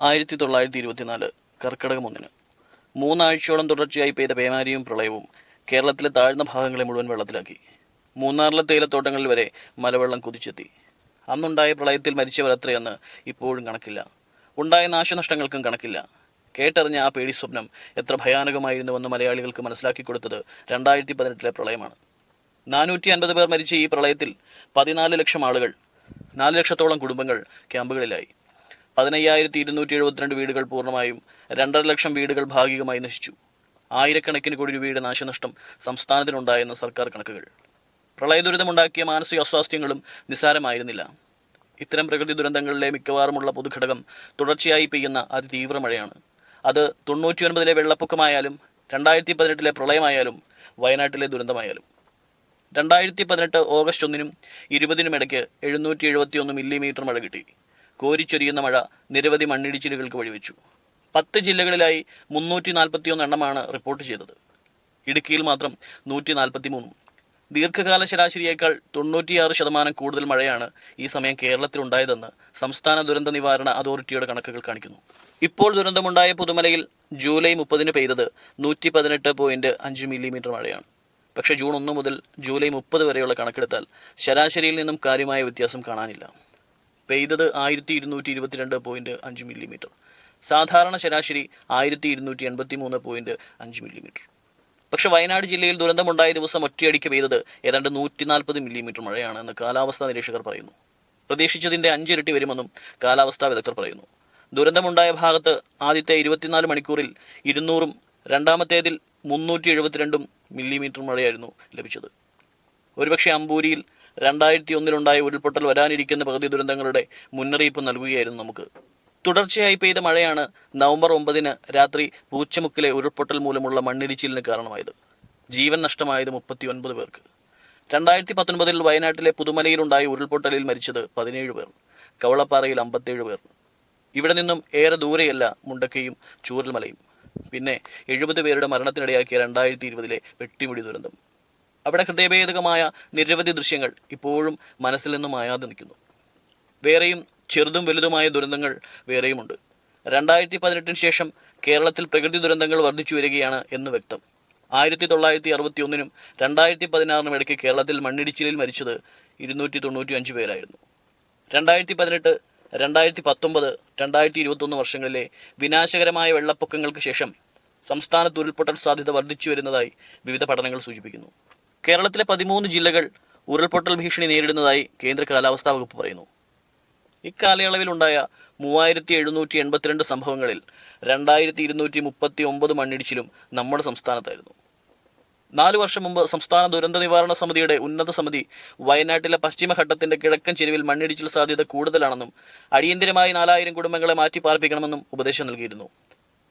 ആയിരത്തി തൊള്ളായിരത്തി ഇരുപത്തിനാല് കർക്കിടകം ഒന്നിന്. മൂന്നാഴ്ചയോളം തുടർച്ചയായി പെയ്ത പേമാരിയും പ്രളയവും കേരളത്തിലെ താഴ്ന്ന ഭാഗങ്ങളെ മുഴുവൻ വെള്ളത്തിലാക്കി. മൂന്നാറിലെ തേയിലത്തോട്ടങ്ങളിൽ വരെ മലവെള്ളം കുതിച്ചെത്തി. അന്നുണ്ടായ പ്രളയത്തിൽ മരിച്ചവർ എത്രയെന്ന് ഇപ്പോഴും കണക്കില്ല. ഉണ്ടായ നാശനഷ്ടങ്ങൾക്കും കണക്കില്ല. കേട്ടറിഞ്ഞ ആ പേടി സ്വപ്നം എത്ര ഭയാനകമായിരുന്നുവെന്ന് മലയാളികൾക്ക് മനസ്സിലാക്കി കൊടുത്തത് രണ്ടായിരത്തി പതിനെട്ടിലെ പ്രളയമാണ്. നാനൂറ്റി അൻപത് പേർ മരിച്ച ഈ പ്രളയത്തിൽ പതിനാല് ലക്ഷം ആളുകൾ നാല് ലക്ഷത്തോളം കുടുംബങ്ങൾ ക്യാമ്പുകളിലായി. പതിനയ്യായിരത്തി ഇരുന്നൂറ്റി എഴുപത്തിരണ്ട് വീടുകൾ പൂർണമായും രണ്ടര ലക്ഷം വീടുകൾ ഭാഗികമായി നശിച്ചു. ആയിരക്കണക്കിന് കോടി രൂപയുടെ നാശനഷ്ടം സംസ്ഥാനത്തിനുണ്ടായെന്ന് സർക്കാർ കണക്കുകൾ. പ്രളയ ദുരിതമുണ്ടാക്കിയ മാനസിക അസ്വാസ്ഥ്യങ്ങളും നിസ്സാരമായിരുന്നില്ല. ഇത്തരം പ്രകൃതി ദുരന്തങ്ങളിലെ മിക്കവാറുമുള്ള പൊതുഘടകം തുടർച്ചയായി പെയ്യുന്ന അതിതീവ്ര മഴയാണ്. അത് തൊണ്ണൂറ്റിയൊൻപതിലെ വെള്ളപ്പൊക്കമായാലും രണ്ടായിരത്തി പതിനെട്ടിലെ പ്രളയമായാലും വയനാട്ടിലെ ദുരന്തമായാലും. രണ്ടായിരത്തി പതിനെട്ട് ഓഗസ്റ്റ് ഒന്നിനും ഇരുപതിനും ഇടയ്ക്ക് എഴുന്നൂറ്റി എഴുപത്തി ഒന്ന് മില്ലിമീറ്റർ മഴ കിട്ടി. കോരിച്ചൊരിയുന്ന മഴ നിരവധി മണ്ണിടിച്ചിലുകൾക്ക് വഴിവെച്ചു. പത്ത് ജില്ലകളിലായി മുന്നൂറ്റി നാൽപ്പത്തിയൊന്ന് എണ്ണമാണ് റിപ്പോർട്ട് ചെയ്തത്. ഇടുക്കിയിൽ മാത്രം നൂറ്റി നാൽപ്പത്തി മൂന്നും ദീർഘകാല ശരാശരിയേക്കാൾ തൊണ്ണൂറ്റിയാറ് ശതമാനം കൂടുതൽ മഴയാണ് ഈ സമയം കേരളത്തിലുണ്ടായതെന്ന് സംസ്ഥാന ദുരന്ത നിവാരണ അതോറിറ്റിയുടെ കണക്കുകൾ കാണിക്കുന്നു. ഇപ്പോൾ ദുരന്തമുണ്ടായ പുതുമലയിൽ ജൂലൈ മുപ്പതിന് പെയ്തത് നൂറ്റി പതിനെട്ട് പോയിന്റ് അഞ്ച് മില്ലിമീറ്റർ മഴയാണ്. പക്ഷേ ജൂൺ ഒന്ന് മുതൽ ജൂലൈ മുപ്പത് വരെയുള്ള കണക്കെടുത്താൽ ശരാശരിയിൽ നിന്നും കാര്യമായ വ്യത്യാസം കാണാനില്ല. പെയ്തത് ആയിരത്തി ഇരുന്നൂറ്റി ഇരുപത്തിരണ്ട് പോയിന്റ് അഞ്ച് മില്ലിമീറ്റർ. സാധാരണ ശരാശരി ആയിരത്തി ഇരുന്നൂറ്റി എൺപത്തി മൂന്ന് പോയിന്റ് അഞ്ച് മില്ലിമീറ്റർ. പക്ഷേ വയനാട് ജില്ലയിൽ ദുരന്തമുണ്ടായ ദിവസം ഒറ്റയടിക്ക് പെയ്തത് ഏതാണ്ട് നൂറ്റി നാൽപ്പത് മില്ലിമീറ്റർ മഴയാണെന്ന് കാലാവസ്ഥാ നിരീക്ഷകർ പറയുന്നു. പ്രതീക്ഷിച്ചതിന്റെ അഞ്ചിരട്ടി വരുമെന്നും കാലാവസ്ഥാ വിദഗ്ധർ പറയുന്നു. ദുരന്തമുണ്ടായ ഭാഗത്ത് ആദ്യത്തെ ഇരുപത്തിനാല് മണിക്കൂറിൽ ഇരുന്നൂറും രണ്ടാമത്തേതിൽ മുന്നൂറ്റി എഴുപത്തിരണ്ടും മില്ലിമീറ്റർ മഴയായിരുന്നു ലഭിച്ചത്. ഒരുപക്ഷെ അമ്പൂരിയിൽ രണ്ടായിരത്തി ഒന്നിലുണ്ടായ ഉരുൾപൊട്ടൽ വരാനിരിക്കുന്ന പ്രകൃതി ദുരന്തങ്ങളുടെ മുന്നറിയിപ്പ് നൽകുകയായിരുന്നു നമുക്ക്. തുടർച്ചയായി പെയ്ത മഴയാണ് നവംബർ ഒമ്പതിന് രാത്രി പൂച്ചമുക്കിലെ ഉരുൾപൊട്ടൽ മൂലമുള്ള മണ്ണിടിച്ചിലിന് കാരണമായത്. ജീവൻ നഷ്ടമായത് മുപ്പത്തി ഒൻപത് പേർക്ക്. രണ്ടായിരത്തി പത്തൊൻപതിൽ വയനാട്ടിലെ പുതുമലയിലുണ്ടായ ഉരുൾപൊട്ടലിൽ മരിച്ചത് പതിനേഴ് പേർ. കവളപ്പാറയിൽ അമ്പത്തേഴ് പേർ. ഇവിടെ നിന്നും ഏറെ ദൂരെയല്ല മുണ്ടക്കയും ചൂരൽമലയും. പിന്നെ എഴുപത് പേരുടെ മരണത്തിനിടയാക്കിയ രണ്ടായിരത്തി ഇരുപതിലെ വെട്ടിമുടി ദുരന്തം. അവിടെ ഹൃദയഭേദകമായ നിരവധി ദൃശ്യങ്ങൾ ഇപ്പോഴും മനസ്സിൽ നിന്നും മായാതെ നിൽക്കുന്നു. വേറെയും ചെറുതും വലുതുമായ ദുരന്തങ്ങൾ വേറെയുമുണ്ട്. രണ്ടായിരത്തി പതിനെട്ടിന് ശേഷം കേരളത്തിൽ പ്രകൃതി ദുരന്തങ്ങൾ വർദ്ധിച്ചു വരികയാണ് എന്ന് വ്യക്തം. ആയിരത്തി തൊള്ളായിരത്തി അറുപത്തി ഒന്നിനും രണ്ടായിരത്തി പതിനാറിനും ഇടയ്ക്ക് കേരളത്തിൽ മണ്ണിടിച്ചിലിൽ മരിച്ചത് ഇരുന്നൂറ്റി തൊണ്ണൂറ്റി അഞ്ച് പേരായിരുന്നു. രണ്ടായിരത്തി പതിനെട്ട് രണ്ടായിരത്തി പത്തൊമ്പത് രണ്ടായിരത്തി ഇരുപത്തൊന്ന് വർഷങ്ങളിലെ വിനാശകരമായ വെള്ളപ്പൊക്കങ്ങൾക്ക് ശേഷം സംസ്ഥാനത്ത് ഉരുൾപൊട്ടൽ സാധ്യത വർദ്ധിച്ചു വരുന്നതായി വിവിധ പഠനങ്ങൾ സൂചിപ്പിക്കുന്നു. കേരളത്തിലെ പതിമൂന്ന് ജില്ലകൾ ഉരുൾപൊട്ടൽ ഭീഷണി നേരിടുന്നതായി കേന്ദ്ര കാലാവസ്ഥാ വകുപ്പ് പറയുന്നു. ഇക്കാലയളവിലുണ്ടായ മൂവായിരത്തി എഴുന്നൂറ്റി എൺപത്തിരണ്ട് സംഭവങ്ങളിൽ രണ്ടായിരത്തി ഇരുന്നൂറ്റി മുപ്പത്തി ഒമ്പത് മണ്ണിടിച്ചിലും നമ്മുടെ സംസ്ഥാനത്തായിരുന്നു. നാല് വർഷം മുമ്പ് സംസ്ഥാന ദുരന്ത നിവാരണ സമിതിയുടെ ഉന്നത സമിതി വയനാട്ടിലെ പശ്ചിമഘട്ടത്തിന്റെ കിഴക്കൻ ചെരുവിൽ മണ്ണിടിച്ചിൽ സാധ്യത കൂടുതലാണെന്നും അടിയന്തിരമായി നാലായിരം കുടുംബങ്ങളെ മാറ്റി പാർപ്പിക്കണമെന്നും ഉപദേശം നൽകിയിരുന്നു.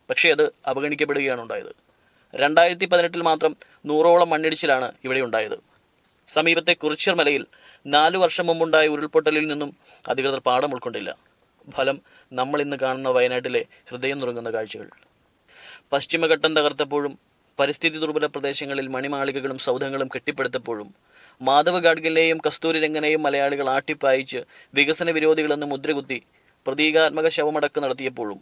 പക്ഷേ അത് അവഗണിക്കപ്പെടുകയാണ് ഉണ്ടായത്. രണ്ടായിരത്തി പതിനെട്ടിൽ മാത്രം നൂറോളം മണ്ണിടിച്ചിലാണ് ഇവിടെ ഉണ്ടായത്. സമീപത്തെ കുറിച്യർ മലയിൽ നാലു വർഷം മുമ്പുണ്ടായ ഉരുൾപൊട്ടലിൽ നിന്നും അധികൃതർ പാഠം ഉൾക്കൊണ്ടില്ല. ഫലം നമ്മൾ ഇന്ന് കാണുന്ന വയനാട്ടിലെ ഹൃദയം നുറങ്ങുന്ന കാഴ്ചകൾ. പശ്ചിമഘട്ടം തകർത്തപ്പോഴും പരിസ്ഥിതി ദുർബല പ്രദേശങ്ങളിൽ മണിമാളികകളും സൗധങ്ങളും കെട്ടിപ്പടുത്തപ്പോഴും മാധവ് ഗാഡ്ഗിലിനെയും കസ്തൂരി രംഗനെയും മലയാളികൾ ആട്ടിപ്പായിച്ച് വികസന വിരോധികളെന്ന് മുദ്രകുത്തി പ്രതീകാത്മക ശവമടക്ക് നടത്തിയപ്പോഴും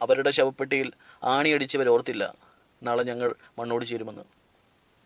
അവരുടെ ശവപ്പെട്ടിയിൽ ആണിയടിച്ചവർ ഓർത്തില്ല നാളെ ഞങ്ങൾ മണ്ണോട് ചേരുമെന്ന്.